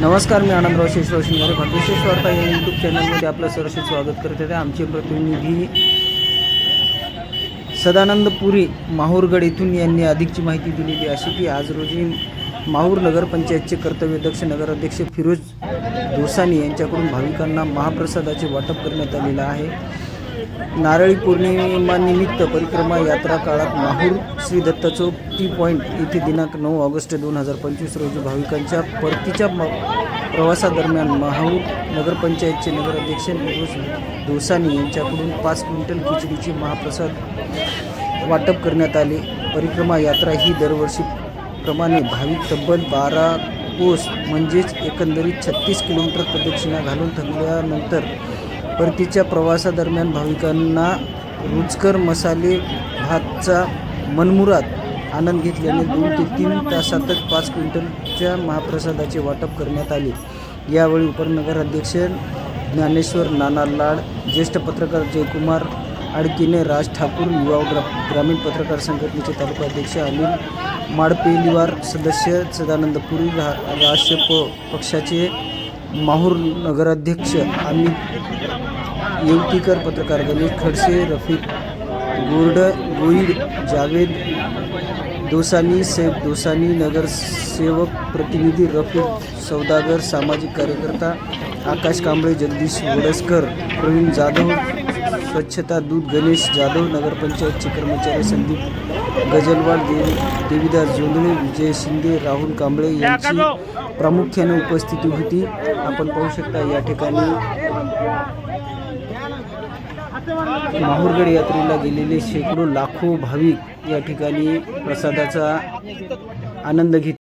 नमस्कार मी आनंदराव शेषराव शिंगारे भाग्यशेष वार्ता या यूट्यूब चॅनलमध्ये आपलं सरसे स्वागत करत आहे. आमचे प्रतिनिधी सदानंद पुरी माहूरगड येथून यांनी अधिकची माहिती दिलेली अशी की आज रोजी माहूर नगरपंचायतचे कर्तव्यदक्ष नगराध्यक्ष फिरोज दोसानी यांच्याकडून भाविकांना महाप्रसादाचे वाटप करण्यात आलेलं आहे. नारळी पौर्णिमानिमित्त परिक्रमा यात्रा काळात माहूर श्री दत्त चौक टी पॉईंट येथे दिनांक नऊ ऑगस्ट दोन हजार पंचवीस रोजी भाविकांच्या परतीच्या म- प्रवासादरम्यान माहूर नगरपंचायतचे नगराध्यक्ष निरोज दोसानी यांच्याकडून पाच क्विंटल खिचडीचे महाप्रसाद वाटप करण्यात आले. परिक्रमा यात्रा ही दरवर्षीप्रमाणे भाविक तब्बल बारा कोस म्हणजेच एकंदरीत छत्तीस किलोमीटर प्रदक्षिणा घालून थकल्यानंतर परतीच्या प्रवासादरम्यान भाविकांना रुचकर मसाले भातचा मनमुराद आनंद घेतल्याने दोन ते तीन तासातच पाच क्विंटलच्या महाप्रसादाचे वाटप करण्यात आले. यावेळी उपनगराध्यक्ष ज्ञानेश्वर नाना लाड ज्येष्ठ पत्रकार जयकुमार आडकीने राज ठाकूर युवा ग्रा ग्रामीण पत्रकार संघटनेचे तालुकाध्यक्ष अनिल माडपेलिवार सदस्य सदानंद पुरी रा राष्ट्र पक्षाचे माहूर नगराध्यक्ष अमित येवतीकर पत्रकार गणेश खडसे रफिक गोर्ड गोईड जावेद दोसानी सैफ दोसानी नगरसेवक प्रतिनिधी रफिक सौदागर सामाजिक कार्यकर्ता आकाश कांबळे जगदीश वडसकर प्रवीण जाधव स्वच्छता दूत गणेश जाधव नगरपंचायतचे कर्मचारी संदीप गजलवाड देव देवीदास जोंधळे विजय शिंदे राहुल कांबळे यांची प्रामुख्याने उपस्थिती होती. आपण पाहू शकता या ठिकाणी माहूरगड यात्रेला गेलेले शेकडो लाखो भाविक या ठिकाणी प्रसादाचा आनंद घेत